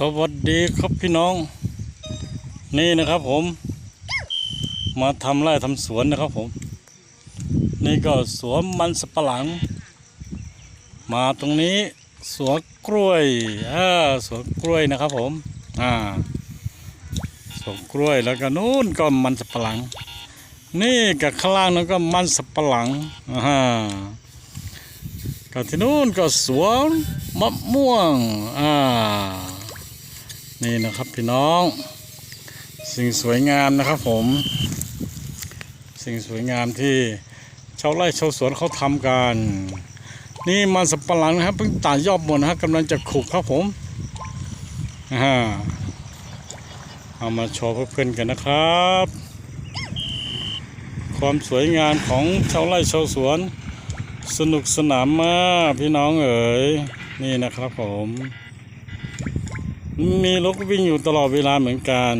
สวัสดีครับพี่น้อง นี่นะครับผม มาทำไร่ทำสวนนะครับผม นี่ก็สวนมันสับปะหลัง มาตรงนี้สวนกล้วยอ่าสวนกล้วยนะครับผมอ่าสวนกล้วยแล้วก็นู้นก็มันสับปะหลัง นี่กับข้างล่างนั้นก็มันสับปะหลังอ่าก็ที่นู้นก็สวนมะม่วงอ่า นี่นะครับพี่น้อง สิ่งสวยงามนะครับผม สิ่งสวยงามที่ชาวไร่ชาวสวนเขาทำกัน นี่มันสับปะหลังนะครับเพิ่งตัดยอดหมดนะครับกำลังจะขุกครับผมอ่าเอามาโชว์เพื่อนๆกันนะครับ ความสวยงามของชาวไร่ชาวสวน สนุกสนานมากพี่น้องเอ๋ยนี่นะครับผม มีรถวิ่งอยู่ตลอดเวลาเหมือนกัน